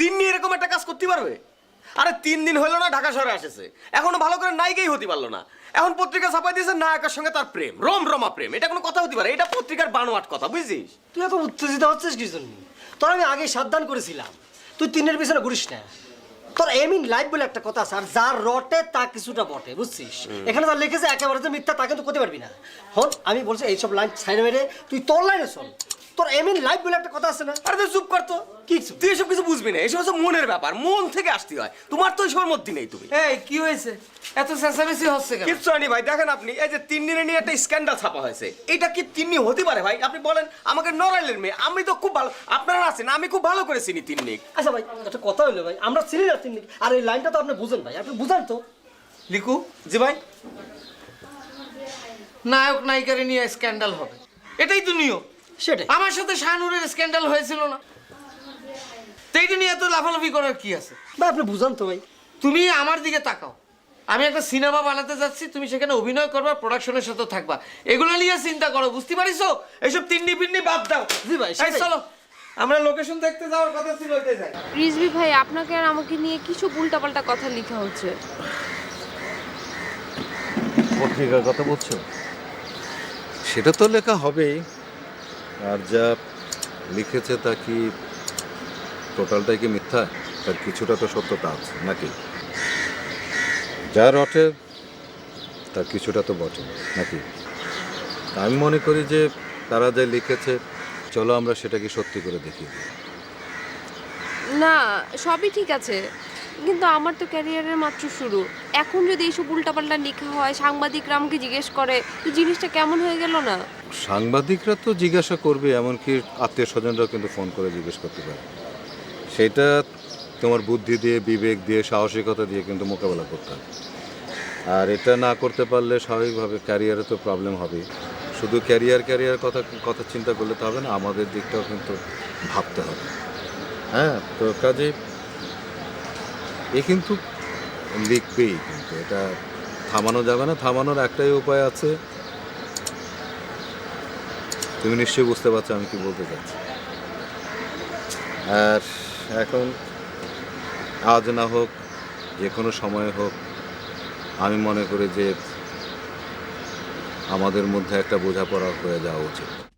তিন নিয়ে এরকম একটা কাজ করতে পারবে? আরে তিন দিন হলো না ঢাকা শহরে আসেছে। এখনও ভালো করে নায়িকাই হতে পারল না। এখন পত্রিকা ছাপাই দিয়েছে নায়কের সঙ্গে তার প্রেম রোম রমা প্রেম। এটা কোনো কথা হতে পারে এটা পত্রিকার বানোয়াট কথা বুঝছিস? তুই এত উত্তেজিত হচ্ছিস কি জন্য? তোর আমি আগে সাবধান করেছিলাম। তুই তিনের পিছনে ঘুরিস না। তোর এমিন লাইফ বলে একটা কথা আছে আর যা রটে তা কিছুটা বটে বুঝছিস? এখানে যা লিখেছে একেবারে যে মিথ্যা তা কিন্তু করতে পারবি না। হন আমি বলছি এইসব লাইন সাইড মেরে তুই তোর লাইনে শোন তোর এমিন লাইফ বলে একটা কথা আছে না? আরে তুই চুপ কর তো। কি তুই এসব কিছু বুঝবি না এসব হচ্ছে মনের ব্যাপার মন থেকে আসতে হয়। তোমার তো এসবের মধ্যে নেই তুমি। এই কি হয়েছে? এত চেঁচামেচি হচ্ছে কেন? কিচ্ছু হয়নি ভাই দেখেন আপনি এই যে তিন দিনে নিয়ে একটা স্ক্যান্ডাল ছাপা হয়েছে এটা কি তিন্নি হতে পারে ভাই? আপনি বলেন আমাকে নড়াইলেন মেয়ে আমি তো খুব ভালো আপনারা আছেন আমি খুব ভালো করে চিনি তিন্নি। আচ্ছা ভাই একটা কথা হলো ভাই আমরা চিনি না তিন আর এই লাইনটা তো আপনি বুঝেন ভাই আপনি বুঝেন তো। লিকু জি ভাই। নায়ক নায়িকারে নিয়ে স্ক্যান্ডাল হবে। এটাই তো নিয়ম। সেটাই। আমার সাথে শাহানুরের স্ক্যান্ডাল হয়েছিল না। তো এইটা নিয়ে এত লাফালাফি করার কি আছে? ভাই আপনি বুঝান তো ভাই। তুমি আমার দিকে তাকাও। আমি একটা সিনেমা বানাতে যাচ্ছি তুমি সেখানে অভিনয় করবা প্রোডাকশনের সাথে থাকবা। এগুলো নিয়ে চিন্তা করো বুঝতে পারিছো? এইসব তিন্নি পিন্নি বাদ দাও। জি ভাই, এই চলো। আমরা লোকেশন দেখতে যাওয়ার কথা ছিল ওইটাই যাই। রিজভি ভাই আপনাকে আর আমাকে নিয়ে কিছু উল্টাপাল্টা কথা লেখা হচ্ছে। পত্রিকার কথা বলছো? সেটা তো লেখা হবেই। আর যা লিখেছে তা কি টোটালটাই কি মিথ্যা? তার কিছুটা তো সত্যতা আছে, নাকি? যা রটে, তার কিছুটা তো বটে, নাকি? আমি মনে করি যে তারা যা লিখেছে, চলো আমরা সেটাকে সত্যি করে দেখি না, সবই ঠিক আছে। কিন্তু আমার তো ক্যারিয়ারের মাত্র শুরু। এখন যদি এইসব উল্টাপাল্টা লেখা হয়, সাংবাদিকরা আমাকে জিজ্ঞেস করে, তো জিনিসটা কেমন হয়ে গেল না? সাংবাদিকরা তো জিজ্ঞাসা করবে, এমনকি আত্মীয় স্বজনরাও কিন্তু ফোন করে জিজ্ঞেস করতে পারে। সেটা তোমার বুদ্ধি দিয়ে, বিবেক দিয়ে, সাহসিকতা দিয়ে কিন্তু মোকাবেলা করতে হবে। আর এটা না করতে পারলে স্বাভাবিকভাবে ক্যারিয়ারে তো প্রবলেম হবে শুধু ক্যারিয়ার ক্যারিয়ার কথা কথা চিন্তা করলে তো হবে না, আমাদের দিকটাও কিন্তু ভাবতে হবে। হ্যাঁ তো কাজে এ কিন্তু লিখবেই কিন্তু, এটা থামানো যাবে না, থামানোর একটাই উপায় আছে। তুমি নিশ্চয়ই বুঝতে পারছ আমি কি বলতে চাচ্ছি। আর এখন আজ না হোক, যে কোনো সময় হোক, আমি মনে করি যে আমাদের মধ্যে একটা বোঝাপড়া হয়ে যাওয়া উচিত।